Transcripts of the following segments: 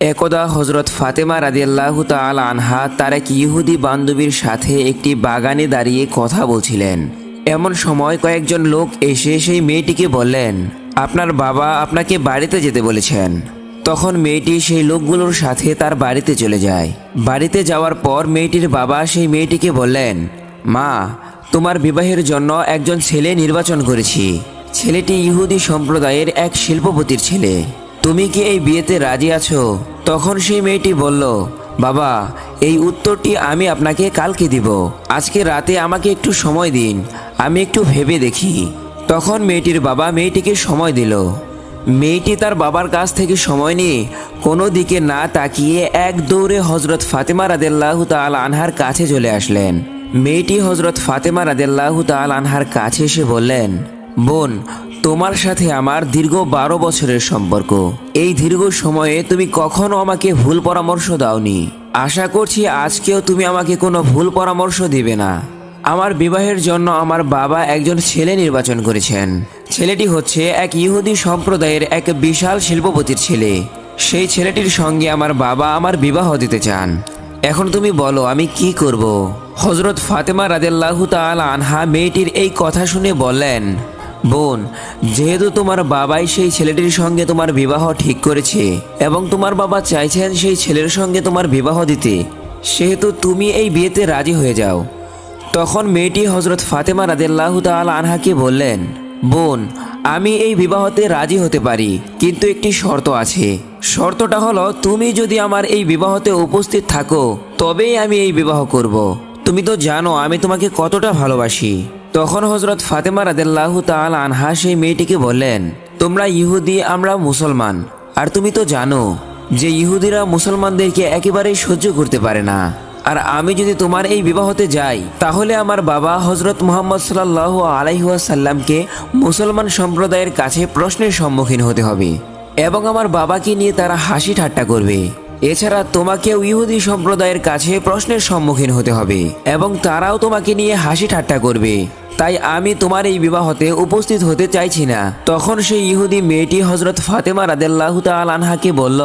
একদা হজরত ফাতেমা রাদিয়াল্লাহু তাআলা আনহা তার এক ইহুদি বান্ধবীর সাথে একটি বাগানে দাঁড়িয়ে কথা বলছিলেন। এমন সময় কয়েকজন লোক এসে সেই মেয়েটিকে বললেন, আপনার বাবা আপনাকে বাড়িতে যেতে বলেছেন। তখন মেয়েটি সেই লোকগুলোর সাথে তার বাড়িতে চলে যায়। বাড়িতে যাওয়ার পর মেয়েটির বাবা সেই মেয়েটিকে বললেন, মা, তোমার বিবাহের জন্য একজন ছেলে নির্বাচন করেছি। ছেলেটি ইহুদি সম্প্রদায়ের এক শিল্পপতির ছেলে। তুমি কি এই বিয়েতে রাজি আছো? তখন সেই মেয়েটি বলল, বাবা, এই উত্তরটি আমি আপনাকে কালকে দিব। আজকে রাতে আমাকে একটু সময় দিন, আমি একটু ভেবে দেখি। তখন মেয়েটির বাবা মেয়েটিকে সময় দিল। মেয়েটি তার বাবার কাছ থেকে সময় নিয়ে কোনো দিকে না তাকিয়ে এক দৌড়ে হজরত ফাতেমা রাদেল্লাহু তাল আনহার কাছে চলে আসলেন। মেয়েটি হজরত ফাতেমা রাদেল্লাহু তাল আনহার কাছে এসে বললেন বোন, তোমার সাথে আমার দীর্ঘ বারো বছরের সম্পর্ক। এই দীর্ঘ সময়ে তুমি কখনো আমাকে ভুল পরামর্শ দাওনি। আশা করছি আজকেও তুমি আমাকে কোনো ভুল পরামর্শ দিবে না। আমার বিবাহের জন্য আমার বাবা একজন ছেলে নির্বাচন করেছেন। ছেলেটি হচ্ছে এক ইহুদি সম্প্রদায়ের এক বিশাল শিল্পপতির ছেলে। সেই ছেলেটির সঙ্গে আমার বাবা আমার বিবাহ দিতে চান। এখন তুমি বলো, আমি কি করব? হজরত ফাতেমা রাদেল্লাহু তাআলা আনহা মেয়েটির এই কথা শুনে বললেন বোন, যেহেতু তোমার বাবাই সেই ছেলেটির সঙ্গে তোমার বিবাহ ঠিক করেছে এবং তোমার বাবা চাইছেন সেই ছেলের সঙ্গে তোমার বিবাহ দিতে, সেহেতু তুমি এই বিয়েতে রাজি হয়ে যাও। তখন মেয়েটি হজরত ফাতেমা রাদেল্লাহ তাল আনহাকে বললেন, বোন, আমি এই বিবাহতে রাজি হতে পারি, কিন্তু একটি শর্ত আছে। শর্তটা হলো, তুমি যদি আমার এই বিবাহতে উপস্থিত থাকো, তবেই আমি এই বিবাহ করব। তুমি তো জানো, আমি তোমাকে কতটা ভালোবাসি। তখন হজরত ফাতেমা রাদেল্লাহ তাল আনহা সেই মেয়েটিকে বললেন, তোমরা ইহুদি, আমরা মুসলমান। আর তুমি তো জানো যে ইহুদিরা মুসলমানদেরকে একেবারেই সহ্য করতে পারে না। আর আমি যদি তোমার এই বিবাহতে যাই, তাহলে আমার বাবা হজরত মোহাম্মদ সাল্লাহ আলাইহাসাল্লামকে মুসলমান সম্প্রদায়ের কাছে প্রশ্নের সম্মুখীন হতে হবে এবং আমার বাবাকে নিয়ে তারা হাসি ঠাট্টা করবে। এছাড়া তোমাকেও ইহুদি সম্প্রদায়ের কাছে প্রশ্নের সম্মুখীন হতে হবে এবং তারাও তোমাকে নিয়ে হাসি ঠাট্টা করবে। তাই আমি তোমার এই বিবাহতে উপস্থিত হতে চাইছি না। তখন সেই ইহুদি মেয়েটি হজরত ফাতেমা রাদেল্লাহ তাল আনহাকে বলল,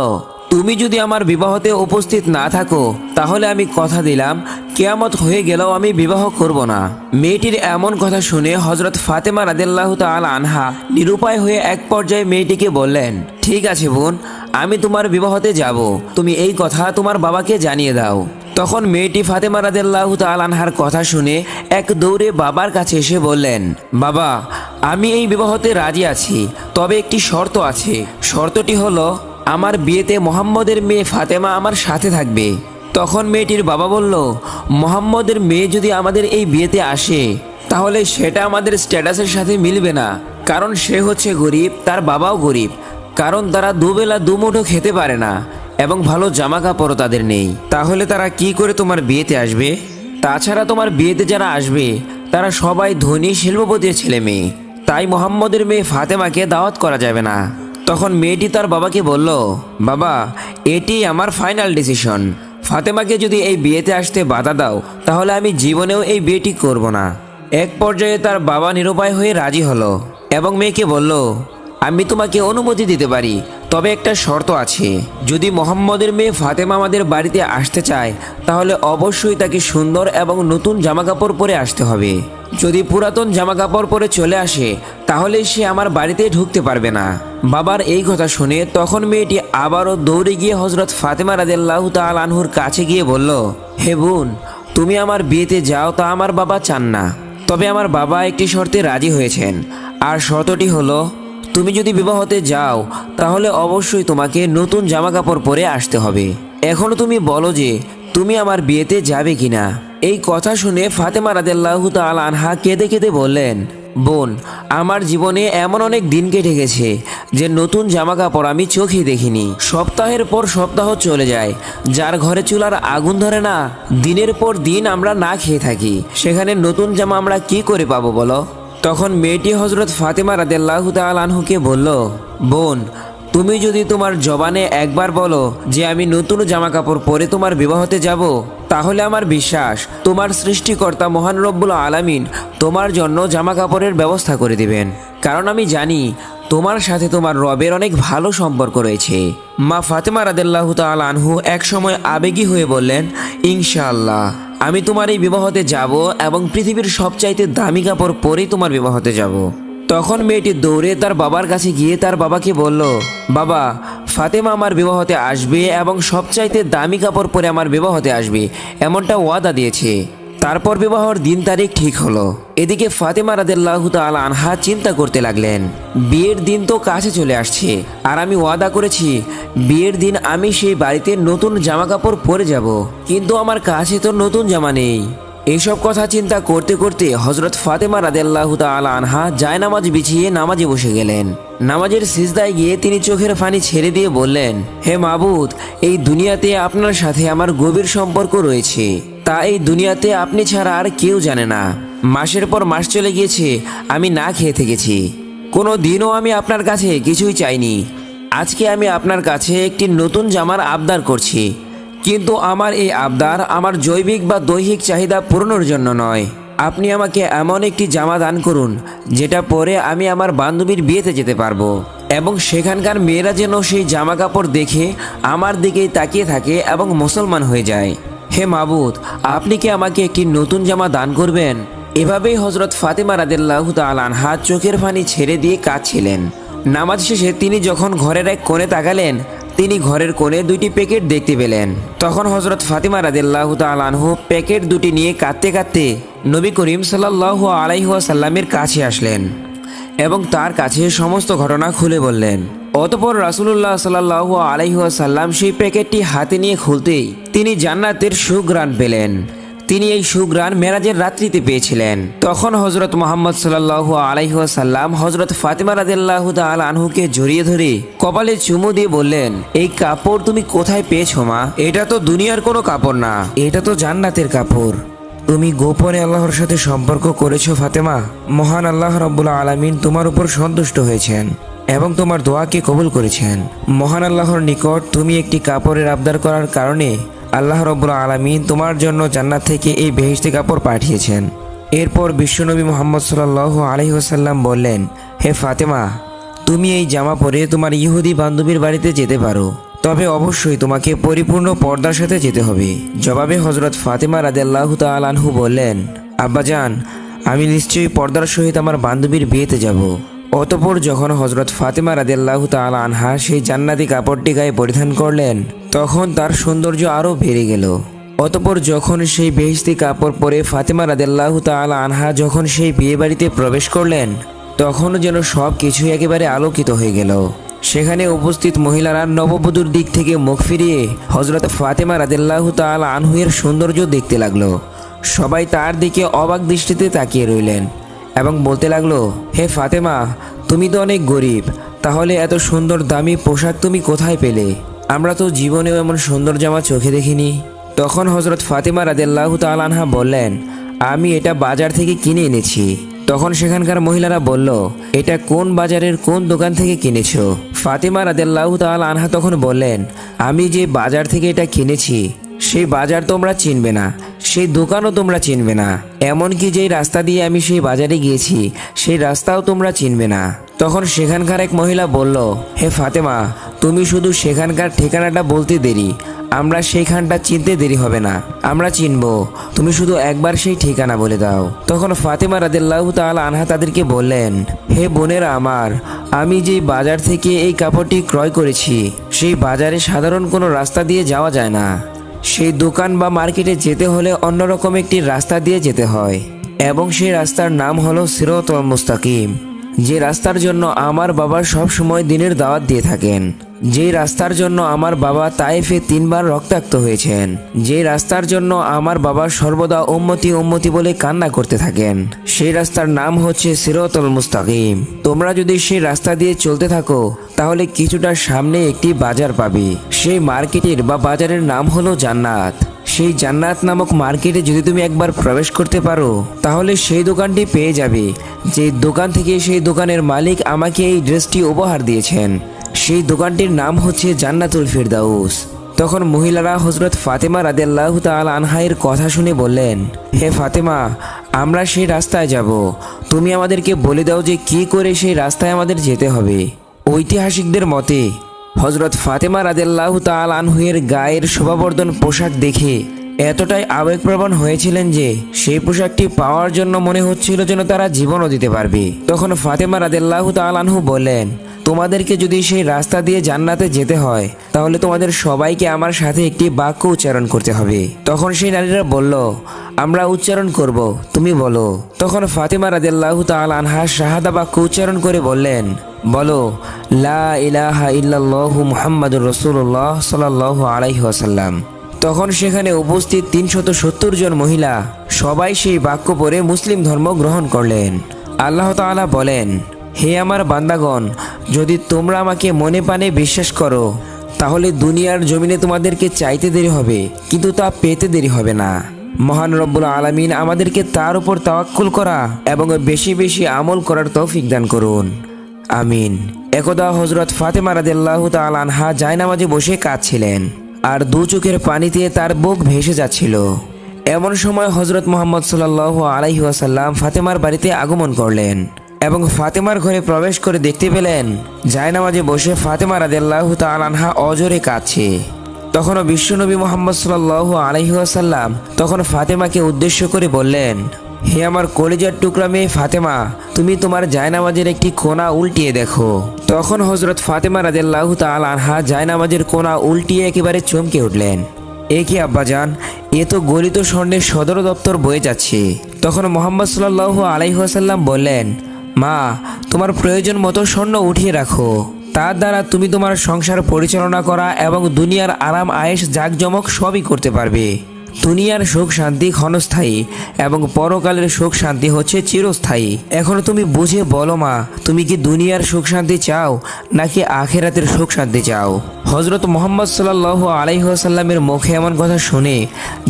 তুমি যদি আমার বিবাহতে উপস্থিত না থাকো, তাহলে আমি কথা দিলাম, কেয়ামত হয়ে গেলেও আমি বিবাহ করব না। মেয়েটির এমন কথা শুনে হজরত ফাতেমা রাদেল্লাহ তাল আনহা নিরুপায় হয়ে এক পর্যায়ে মেয়েটিকে বললেন, ঠিক আছে বোন, আমি তোমার বিবাহতে যাব। তুমি এই কথা তোমার বাবাকে জানিয়ে দাও। তখন মেয়েটি ফাতেমা রাদেল্লাহ আনহার কথা শুনে এক দৌড়ে বাবার কাছে এসে বললেন, বাবা, আমি এই বিবাহতে রাজি আছি, তবে একটি শর্ত আছে। শর্তটি হলো, আমার বিয়েতে মোহাম্মদের মেয়ে ফাতেমা আমার সাথে থাকবে। তখন মেয়েটির বাবা বলল, মোহাম্মদের মেয়ে যদি আমাদের এই বিয়েতে আসে, তাহলে সেটা আমাদের স্ট্যাটাসের সাথে মিলবে না। কারণ সে হচ্ছে গরিব, তার বাবাও গরিব। কারণ তারা দুবেলা দুমুঠো খেতে পারে না। এবং ভালো জামা কাপড়ও তাদের নেই। তাহলে তারা কি করে তোমার বিয়েতে আসবে? তাছাড়া তোমার বিয়েতে যারা আসবে, তারা সবাই ধনী, শিল্পপতির ছেলে মেয়ে। তাই মোহাম্মদের মেয়ে ফাতেমাকে দাওয়াত করা যাবে না। তখন মেয়েটি তার বাবাকে বলল, বাবা, এটি আমার ফাইনাল ডিসিশন ফাতেমাকে যদি এই বিয়েতে আসতে বাধা দাও, তাহলে আমি জীবনেও এই বিয়েটি করব না। এক পর্যায়ে তার বাবা নিরুপায় হয়ে রাজি হলো এবং মেয়েকে বলল আমি তোমাকে অনুমতি দিতে পারি, তবে একটা শর্ত আছে। যদি মোহাম্মদের মেয়ে ফাতেমা আমাদের বাড়িতে আসতে চায়, তাহলে অবশ্যই তাকে সুন্দর এবং নতুন জামাকাপড় পরে আসতে হবে। যদি পুরাতন জামাকাপড় পরে চলে আসে, তাহলে সে আমার বাড়িতে ঢুকতে পারবে না। বাবার এই কথা শুনে তখন মেয়েটি আবারও দৌড়ে গিয়ে হজরত ফাতেমা রাদেল্লাহ তাল আনহুর কাছে গিয়ে বলল, হে বোন, তুমি আমার বিয়েতে যাও তা আমার বাবা চান না। তবে আমার বাবা একটি শর্তে রাজি হয়েছেন। আর শর্তটি হলো তুমি যদি বিবাহতে যাও, তাহলে অবশ্যই তোমাকে নতুন জামা কাপড় পরে আসতে হবে। এখনও তুমি বলো যে, তুমি আমার বিয়েতে যাবে কিনা? এই কথা শুনে ফাতেমা রাদেল্লাহ তাল আনহা কেঁদে কেঁদে বললেন, বোন, আমার জীবনে এমন অনেক দিন কেটে গেছে যে নতুন জামা কাপড় আমি চোখে দেখিনি। সপ্তাহের পর সপ্তাহ চলে যায়, যার ঘরে চুলার আগুন ধরে না, দিনের পর দিন আমরা না খেয়ে থাকি। সেখানে নতুন জামা আমরা কি করে পাবো বলো? তখন মেয়েটি হজরত ফাতেমা রাদেল্লাহ আনহুকে বলল, বোন, তুমি যদি তোমার জবানে একবার বলো যে আমি নতুন জামা কাপড় পরে তোমার বিবাহতে যাব, তাহলে আমার বিশ্বাস তোমার সৃষ্টিকর্তা মহান রব্বুল আলামিন তোমার জন্য জামা কাপড়ের ব্যবস্থা করে দিবেন। কারণ আমি জানি তোমার সাথে তোমার রবের অনেক ভালো সম্পর্ক রয়েছে। মা ফাতেমা রাদেল্লাহ তাল আনহু এক সময় আবেগী হয়ে বললেন, ইনশাআল্লাহ, আমি তোমার এই বিবাহতে যাব এবং পৃথিবীর সবচাইতে দামি কাপড় পরেই তোমার বিবাহতে যাব। তখন মেয়েটি দৌড়ে তার বাবার কাছে গিয়ে তার বাবাকে বলল, বাবা, ফাতেমা আমার বিবাহতে আসবে এবং সবচাইতে দামি কাপড় পরে আমার বিবাহতে আসবে, এমনটা ওয়াদা দিয়েছে। তারপর বিবাহর দিন তারিখ ঠিক হলো। এদিকে ফাতেমা রাদেল্লাহ তাল আনহা চিন্তা করতে লাগলেন, বিয়ের দিন তো কাছে চলে আসছে, আর আমি ওয়াদা করেছি, বিয়ের দিন আমি সেই বাড়িতে নতুন জামা কাপড় পরে যাব, কিন্তু আমার কাছে তো নতুন জামা নেই। এইসব কথা চিন্তা করতে করতে হজরত ফাতেমা রাদেল্লাহ তাল আনহা জায়নামাজ বিছিয়ে নামাজে বসে গেলেন। নামাজের সিজদায় গিয়ে তিনি চোখের পানি ছেড়ে দিয়ে বললেন, হে মাবুদ, এই দুনিয়াতে আপনার সাথে আমার গভীর সম্পর্ক রয়েছে। তা এই দুনিয়াতে আপনি ছাড়া আর কেউ জানে না। মাসের পর মাস চলে গিয়েছে, আমি না খেয়ে থেকেছি। কোনো দিনও আমি আপনার কাছে কিছুই চাইনি। আজকে আমি আপনার কাছে একটি নতুন জামার আবদার করছি। কিন্তু আমার এই আবদার আমার জৈবিক বা দৈহিক চাহিদা পূরণের জন্য নয়। আপনি আমাকে এমন একটি জামা দান করুন, যেটা পরে আমি আমার বান্ধবীর বিয়েতে যেতে পারব। এবং সেখানকার মেয়েরা যেন সেই জামা কাপড় দেখে আমার দিকেই তাকিয়ে থাকে এবং মুসলমান হয়ে যায়। হে মাবুদ, আপনি কি আমাকে একটি নতুন জামা দান করবেন? এভাবেই হজরত ফাতেমা রাদেল্লাহ তাল আনহা চোখের পানি ছেড়ে দিয়ে কাঁদছিলেন। নামাজ শেষে তিনি যখন ঘরের এক কোণে তাকালেন, তিনি ঘরের কোণে দুইটি প্যাকেট দেখতে পেলেন। তখন হজরত ফাতিমা রাদিল্লাহ আনহু প্যাকেট দুটি নিয়ে কাঁদতে কাঁদতে নবী করিম সাল্লাহ আলাইহাসাল্লামের কাছে আসলেন এবং তার কাছে সমস্ত ঘটনা খুলে বললেন। অতপর রাসুলুল্লাহ সাল্লাহ আলাইহাসাল্লাম সেই প্যাকেটটি হাতে নিয়ে খুলতেই তিনি জান্নাতের সুগ্রাণ পেলেন। তিনি এই সুগ্রাণ মেরাজের রাত্রিতে পেয়েছিলেন। তখন হজরত মোহাম্মদ সাল্লাহ আলাইহাসাল্লাম হজরত ফাতেমা রাদিল্লাহ তাল আনহুকে জড়িয়ে ধরে কপালে চুমু দিয়ে বললেন, এই কাপড় তুমি কোথায় পেয়েছ মা? এটা তো দুনিয়ার কোনো কাপড় না। এটা তো জান্নাতের কাপড়। তুমি গোপনে আল্লাহর সাথে সম্পর্ক করেছ ফাতেমা? মহান আল্লাহ রব্বুল্লা আলমিন তোমার উপর সন্তুষ্ট হয়েছেন। এবং তোমার দোয়াকে কবুল করেছেন। মহান আল্লাহর নিকট তুমি একটি কাপড়ের আবদার করার কারণে আল্লাহ রব্বুল আলমিন তোমার জন্য জান্নাত থেকে এই বেহেশতি কাপড় পাঠিয়েছেন। এরপর বিশ্বনবী মোহাম্মদ সাল্লাহ আলহিহাসাল্লাম বললেন, হে ফাতেমা, তুমি এই জামা পরে তোমার ইহুদি বান্ধবীর বাড়িতে যেতে পারো, তবে অবশ্যই তোমাকে পরিপূর্ণ পর্দার সাথে যেতে হবে। জবাবে হজরত ফাতেমা রাদেল্লাহ তালানহু বললেন, আব্বাজান, আমি নিশ্চয়ই পর্দার সহিত আমার বান্ধবীর বিয়েতে যাব। অতপর যখন হজরত ফাতেমা রাদেল্লাহ তাল আনহা সেই জান্নাতি কাপড়টি গায়ে পরিধান করলেন, তখন তার সৌন্দর্য আরও বেড়ে গেল। অতপর যখন সেই বেহিস্তি কাপড় পরে ফাতেমা রাদেল্লাহ তাল আনহা যখন সেই বিয়ে বাড়িতে প্রবেশ করলেন, তখনও যেন সব কিছুই একেবারে আলোকিত হয়ে গেল। সেখানে উপস্থিত মহিলারা নববধূর দিক থেকে মুখ ফিরিয়ে হজরত ফাতেমা রাদেল্লাহ তাল আনহুয়ের সৌন্দর্য দেখতে লাগল। সবাই তার দিকে অবাক দৃষ্টিতে তাকিয়ে রইলেন। এবং বলতে লাগল, হে ফাতেমা, তুমি তো অনেক গরিব, তাহলে এত সুন্দর দামি পোশাক তুমি কোথায় পেলে? আমরা তো জীবনেও এমন সুন্দর জামা চোখে দেখিনি। তখন হজরত ফাতেমা রাদেল্লাহ তালানহা বললেন, আমি এটা বাজার থেকে কিনে এনেছি। তখন সেখানকার মহিলারা বলল, এটা কোন বাজারের কোন দোকান থেকে কিনেছ? ফাতেমা রাদেল্লাহ তাল আনহা তখন বললেন, আমি যে বাজার থেকে এটা কিনেছি সেই বাজার তোমরা চিনবে না সেই দোকানও তোমরা চিনবে না। এমনকি যেই রাস্তা দিয়ে আমি সেই বাজারে গিয়েছি, সেই রাস্তাও তোমরা চিনবে না। তখন সেখানকার এক মহিলা বলল, হে ফাতেমা, তুমি শুধু সেখানকার ঠিকানাটা বলতে দেরি। আমরা সেইখানটা চিনতে দেরি হবে না। আমরা চিনব। তুমি শুধু একবার সেই ঠিকানা বলে দাও। তখন ফাতেমা রাদেল্লাহ তাল আনহা তাদেরকে বললেন, হে বোনেরা আমার, আমি যেই বাজার থেকে এই কাপড়টি ক্রয় করেছি, সেই বাজারে সাধারণ কোনো রাস্তা দিয়ে যাওয়া যায় না। সেই দোকান বা মার্কেটে যেতে হলে অন্যরকম একটি রাস্তা দিয়ে যেতে হয়। এবং সেই রাস্তার নাম হলো সিরত মুস্তাকিম। যে রাস্তার জন্য আমার বাবা সব সময় দিনের দাওয়াত দিয়ে থাকেন। যে রাস্তার জন্য আমার বাবা তাইফে তিনবার রক্তাক্ত হয়েছেন। যে রাস্তার জন্য আমার বাবা সর্বদা উম্মতি উম্মতি বলে কান্না করতে থাকেন। সেই রাস্তার নাম হচ্ছে সিরতল মুস্তাকিম। তোমরা যদি সেই রাস্তা দিয়ে চলতে থাকো, তাহলে কিছুটা সামনে একটি বাজার পাবে। সেই মার্কেটের বা বাজারের নাম হলো জান্নাত। সেই জান্নাত নামক মার্কেটে যদি তুমি একবার প্রবেশ করতে পারো, তাহলে সেই দোকানটি পেয়ে যাবে, যে দোকান থেকে সেই দোকানের মালিক আমাকে এই ড্রেসটি উপহার দিয়েছেন। সেই দোকানটির নাম হচ্ছে জান্নাতুল ফিরদাউস। তখন মহিলারা হজরত ফাতেমা রাদিয়াল্লাহু তাআল আনহাইয়ের কথা শুনে বললেন, হে ফাতেমা, আমরা সেই রাস্তায় যাব। তুমি আমাদেরকে বলে দাও যে কি করে সেই রাস্তায় আমাদের যেতে হবে। ঐতিহাসিকদের মতে হজরত ফাতেমা রাজেল্লাহ তাল আনহুয়ের গায়ের শোভাবর্ধন পোশাক দেখে এতটাই আবেগপ্রবণ হয়েছিলেন যে সেই পোশাকটি পাওয়ার জন্য মনে হচ্ছিল যেন তারা জীবনও দিতে পারবে। তখন ফাতেমা রাজেল্লাহ তাল আনহু বললেন তোমাদেরকে যদি সেই রাস্তা দিয়ে জান্নাতে যেতে হয়, তাহলে তোমাদের সবাইকে আমার সাথে একটি বাক্য উচ্চারণ করতে হবে। তখন সেই নারীরা বলল, আমরা উচ্চারণ করব, তুমি বলো। তখন ফাতেমা রাদিয়াল্লাহু তাআলা আনহা শাহাদা বাক্য উচ্চারণ করে বললেন, বলো, লা ইলাহা ইল্লাল্লাহু মুহাম্মাদুর রাসূলুল্লাহ সাল্লাল্লাহু আলাইহি ওয়াসাল্লাম। তখন সেখানে উপস্থিত তিনশত সত্তর জন মহিলা সবাই সেই বাক্য পরে মুসলিম ধর্ম গ্রহণ করলেন। আল্লাহ তাআলা বলেন হে আমার বান্দাগণ, যদি তোমরা আমাকে মনে প্রাণে বিশ্বাস করো, তাহলে দুনিয়ার জমিনে তোমাদেরকে চাইতে দেরি হবে, কিন্তু তা পেতে দেরি হবে না। মহান রব্বুল আলামিন আমাদেরকে তার উপর তাওয়াক্কুল করা এবং বেশি বেশি আমল করার তৌফিক দান করুন। আমিন। একদা হজরত ফাতেমা রাদিয়াল্লাহু তাআলা আনহা জায়নামাজে বসে কাঁদছিলেন, আর দু চোখের পানিতে তার বুক ভেসে যাচ্ছিল। এমন সময় হজরত মোহাম্মদ সাল্লাহ আলাইহি ওয়াসাল্লাম ফাতেমার বাড়িতে আগমন করলেন। এবং ফাতেমার ঘরে প্রবেশ করে দেখতে পেলেন, জায়নামাজে বসে ফাতেমা রাদিয়াল্লাহু তাআলা আনহা অজরে কাছে তখনও বিশ্বনবী মোহাম্মদ সাল্লাহ আলাইহি ওয়াসাল্লাম তখন ফাতেমাকে উদ্দেশ্য করে বললেন, হে আমার কলেজের টুকরা মেয়ে ফাতেমা, তুমি তোমার জায়নামাজের একটি কোনা উল্টিয়ে দেখো। তখন হজরত ফাতেমা রাদিয়াল্লাহ তাল আনহা জায়নামাজের কোনা উল্টিয়ে একেবারে চমকে উঠলেন। এ কি আব্বাজান এ তো গলিত স্বর্ণের সদর দপ্তর বয়ে যাচ্ছে। তখন মোহাম্মদ সাল্লাহ আলাইহাসাল্লাম বললেন মা, তোমার প্রয়োজন মতো স্বর্ণ উঠিয়ে রাখো। তার দ্বারা তুমি তোমার সংসার পরিচালনা করা এবং দুনিয়ার আরাম আয়েস জাঁকজমক সবই করতে পারবে। দুনিয়ার সুখ শান্তি ক্ষণস্থায়ী এবং পরকালের সুখ শান্তি হচ্ছে চিরস্থায়ী। এখন তুমি বুঝে বলো মা, তুমি কি দুনিয়ার সুখ শান্তি চাও নাকি আখেরাতের সুখ শান্তি চাও? হজরত মোহাম্মদ সাল্লাহ আলাইসাল্লামের মুখে এমন কথা শুনে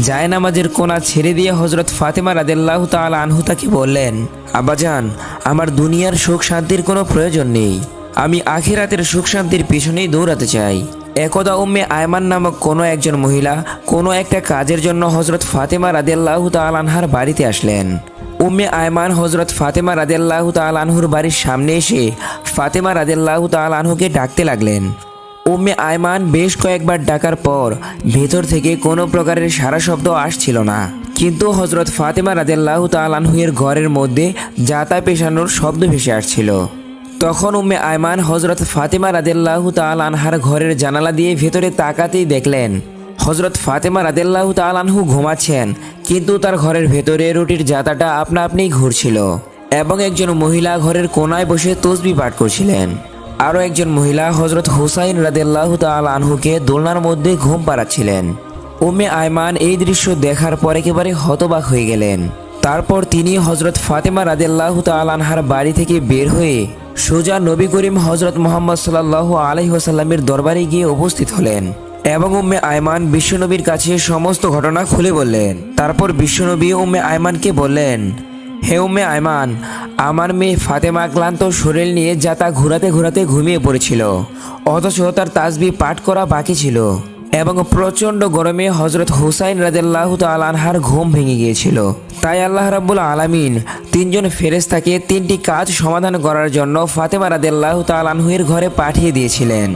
জায়নামাজের কোনা ছেড়ে দিয়ে হজরত ফাতেমা রাদেল্লাহ তাল আনহু তাকে বললেন, আব্বাজান, আমার দুনিয়ার সুখ শান্তির কোনো প্রয়োজন নেই। আমি আখিরাতের সুখ শান্তির পিছনেই দৌড়াতে চাই। একদা উম্মে আয়মান নামক কোনো একজন মহিলা কোনো একটা কাজের জন্য হজরত ফাতেমা রাদিয়াল্লাহু তাআলা আনহার বাড়িতে আসলেন। উম্মে আয়মান হজরত ফাতেমা রাদিয়াল্লাহু তাআলা আনহুর বাড়ির সামনে এসে ফাতেমা রাদিয়াল্লাহু তাআলা আনহুকে ডাকতে লাগলেন। উম্মে আয়মান বেশ কয়েকবার ডাকার পর ভেতর থেকে কোনো প্রকারের সারা শব্দ আসছিল না। কিন্তু হজরত ফাতেমা রাদিয়াল্লাহু তাআলা আনহুয়ের ঘরের মধ্যে যাতা পেশানোর শব্দ ভেসে আসছিল। তখন উম্মে আয়মান হজরত ফাতেমা রাদেল্লাহু তাল আনহার ঘরের জানালা দিয়ে ভেতরে তাকাতেই দেখলেন হজরত ফাতেমা রাদেল্লাহু তাল আনহু ঘুমাচ্ছেন, কিন্তু তার ঘরের ভেতরে রুটির জাতাটা আপনা আপনিই ঘুরছিল এবং একজন মহিলা ঘরের কোনায় বসে তসবি পাঠ করছিলেন। আরও একজন মহিলা হজরত হুসাইন রাদেল্লাহু তাল আনহুকে দোলনার মধ্যে ঘুম পাড়াচ্ছিলেন। উম্মে আয়মান এই দৃশ্য দেখার পর একেবারে হতবাক হয়ে গেলেন। তারপর তিনি হজরত ফাতেমা রাদেল্লাহু তাল আনহার বাড়ি থেকে বের হয়ে সোজা নবী করিম হজরত মোহাম্মদ সাল্লাহ আলহিহাসাল্লামের দরবারে গিয়ে উপস্থিত হলেন এবং উম্মে আয়মান বিশ্বনবীর কাছে সমস্ত ঘটনা খুলে বললেন। তারপর বিশ্বনবী উম্মে আয়মানকে বললেন, হে উম্মে আয়মান, আমার মেয়ে ফাতেমা ক্লান্ত শরীর নিয়ে যাতা ঘোরাতে ঘোরাতে ঘুমিয়ে পড়েছিল, অথচ তার তাজবি পাঠ করা বাকি ছিল। এবং প্রচণ্ড গরমে হজরত হুসাইন রাজাল্লাহ আনহার ঘুম ভেঙে গিয়েছিল। তাই আল্লাহ রাব্বুল আলামিন তিনজন ফেরেস্তাকে তিনটি কাজ সমাধান করার জন্য ফাতেমা রাদেল্লাহ তালানহুয়ের ঘরে পাঠিয়ে দিয়েছিলেন।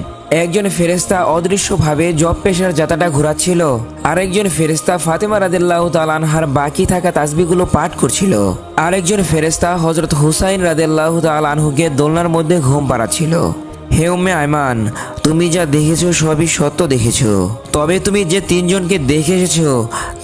একজন ফেরেস্তা অদৃশ্যভাবে জব পেশার যাতাটা ঘোরাচ্ছিল, আরেকজন ফেরেস্তা ফাতেমা রাদেল্লাহ তালানহার বাকি থাকা তাসবিগুলো পাঠ করছিল, আরেকজন ফেরেস্তা হজরত হুসাইন রাদেল্লাহ তালানহুকে দোলনার মধ্যে ঘুম পাড়াচ্ছিল। হে উম্মে আয়মান, তুমি যা দেখেছ সবই সত্য দেখেছ। তবে তুমি যে তিনজনকে দেখে এসেছ,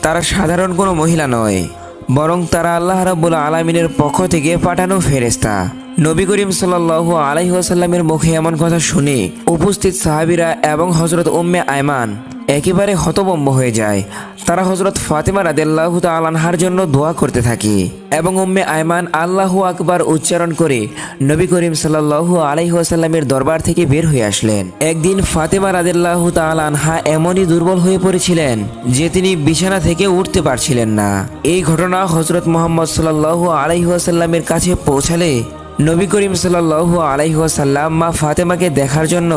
তারা সাধারণ কোনো মহিলা নয়, বরং তারা আল্লাহ রাবুল আলমিনের পক্ষ থেকে পাঠানো ফেরেস্তা নবী করিম সাল্লাহ আলাইসাল্লামের মুখে এমন কথা শুনে উপস্থিত সাহাবিরা এবং হজরত উম্মে আয়মান একেবারে হতবম্ব হয়ে যায়। তারা হজরত ফাতেমা রাদেল্লাহ তালানহার জন্য দোয়া করতে থাকে এবং উম্মে আয়মান আল্লাহু আকবার উচ্চারণ করে নবী করিম সাল্লাহু আলাইসাল্লামের দরবার থেকে বের হয়ে আসলেন। একদিন ফাতেমা রাদেল্লাহ তালানহা এমনই দুর্বল হয়ে পড়েছিলেন যে তিনি বিছানা থেকে উঠতে পারছিলেন না। এই ঘটনা হজরত মোহাম্মদ সাল্লাহু আলাইসাল্লামের কাছে পৌঁছালে নবী করিম সাল্লাহু আলাইসাল্লাম মা ফাতেমাকে দেখার জন্য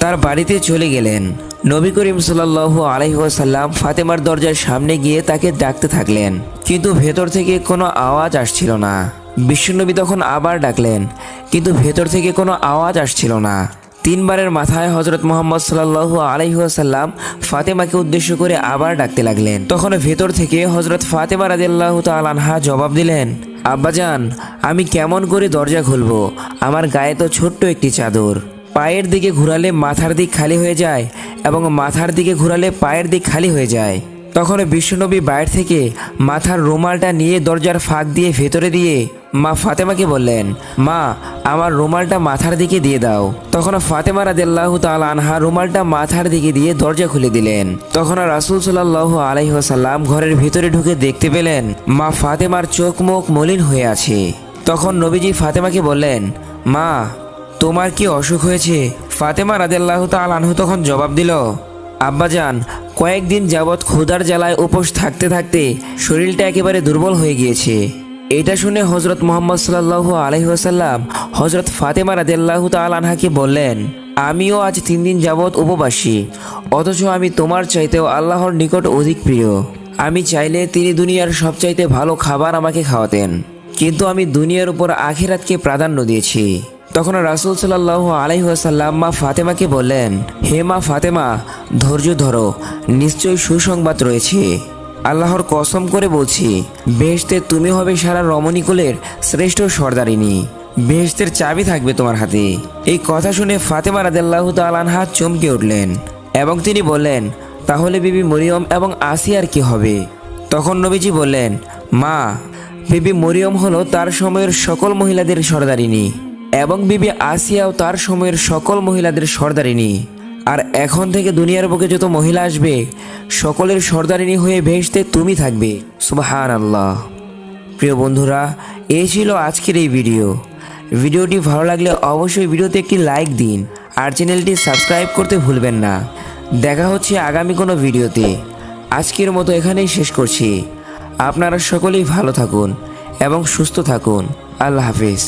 তার বাড়িতে চলে গেলেন। নবী করিম সাল্লাল্লাহু আলাইহি ওয়াসাল্লাম ফাতেমার দরজার সামনে গিয়ে তাকে ডাকতে থাকলেন। কিন্তু ভেতর থেকে কোনো আওয়াজ আসছিল না। বিশ্বনবী তখন আবার ডাকলেন, কিন্তু ভেতর থেকে কোনো আওয়াজ আসছিল না। তিনবারের মাথায় হজরত মোহাম্মদ সাল্লাল্লাহু আলাইহি ওয়াসাল্লাম ফাতেমাকে উদ্দেশ্য করে আবার ডাকতে লাগলেন। তখন ভেতর থেকে হজরত ফাতেমা রাদিয়াল্লাহু তাআলা আনহা জবাব দিলেন, আব্বাজান, আমি কেমন করে দরজা খুলবো? আমার গায়ে তো ছোট্ট একটি চাদর। পায়ের দিকে ঘোরালে মাথার দিক খালি হয়ে যায় এবং মাথার দিকে ঘোরালে পায়ের দিক খালি হয়ে যায়। তখন বিশ্বনবী বাইর থেকে মাথার রুমালটা নিয়ে দরজার ফাঁক দিয়ে ভেতরে দিয়ে মা ফাতেমাকে বললেন, মা, আমার রুমালটা মাথার দিকে দিয়ে দাও। তখন ফাতেমা রাদিয়াল্লাহ তাল আনহা রুমালটা মাথার দিকে দিয়ে দরজা খুলে দিলেন। তখন রাসুল সাল্লাহ আলহিহাসাল্লাম ঘরের ভিতরে ঢুকে দেখতে পেলেন, মা ফাতেমার চোখ মুখ মলিন হয়ে আছে। তখন নবীজি ফাতেমাকে বললেন, মা তোমার কি অসুখ হয়েছে? ফাতেমা রাদিয়াল্লাহ তাল তখন জবাব দিল আব্বাজান কয়েকদিন যাবৎ ক্ষুধার জ্বালায় উপোস থাকতে থাকতে শরীরটা একেবারে দুর্বল হয়ে গিয়েছে। এটা শুনে হজরত মোহাম্মদ সাল্লাহ আলহিহাসাল্লাম হজরত ফাতেমা রাদিয়াল্লাহ তাল আনহাকে বললেন, আমিও আজ তিন দিন যাবৎ উপবাসী, অথচ আমি তোমার চাইতেও আল্লাহর নিকট অধিক প্রিয়। আমি চাইলে তিনি দুনিয়ার সবচাইতে ভালো খাবার আমাকে খাওয়াতেন, কিন্তু আমি দুনিয়ার উপর আখেরাতকে প্রাধান্য দিয়েছি। তখন রাসুল সাল্লাহ আলাইহাসাল্লাম মা ফাতেমাকে বললেন, হে মা ফাতেমা, ধৈর্য ধরো, নিশ্চয়ই সুসংবাদ রয়েছে। আল্লাহর কসম করে বলছি বেহেশতে তুমি হবে সারা রমণীকুলের শ্রেষ্ঠ সর্দারিনী। বেহেশতের চাবি থাকবে তোমার হাতে। এই কথা শুনে ফাতেমা রাদেল্লাহ তালানহা চমকে উঠলেন এবং তিনি বললেন, তাহলে বিবি মরিয়ম এবং আসিয়ার কি হবে? তখন নবীজি বললেন, মা, বিবি মরিয়ম হলো তার সময়ের সকল মহিলাদের সর্দারিনী। এবং বিবি আসিয়াও তার সময়ের সকল মহিলাদের সর্দারিনী আর এখন থেকে দুনিয়ার বুকে যত মহিলা আসবে, সকলের সর্দারিনী হয়ে ভেসতে তুমি থাকবে। সুবাহান আল্লাহ প্রিয় বন্ধুরা এই ছিল আজকের এই ভিডিও। ভিডিওটি ভালো লাগলে অবশ্যই ভিডিওতে একটি লাইক দিন আর চ্যানেলটি সাবস্ক্রাইব করতে ভুলবেন না। দেখা হচ্ছে আগামী কোনো ভিডিওতে। আজকের মতো এখানেই শেষ করছি। আপনারা সকলেই ভালো থাকুন এবং সুস্থ থাকুন। আল্লাহ হাফিজ।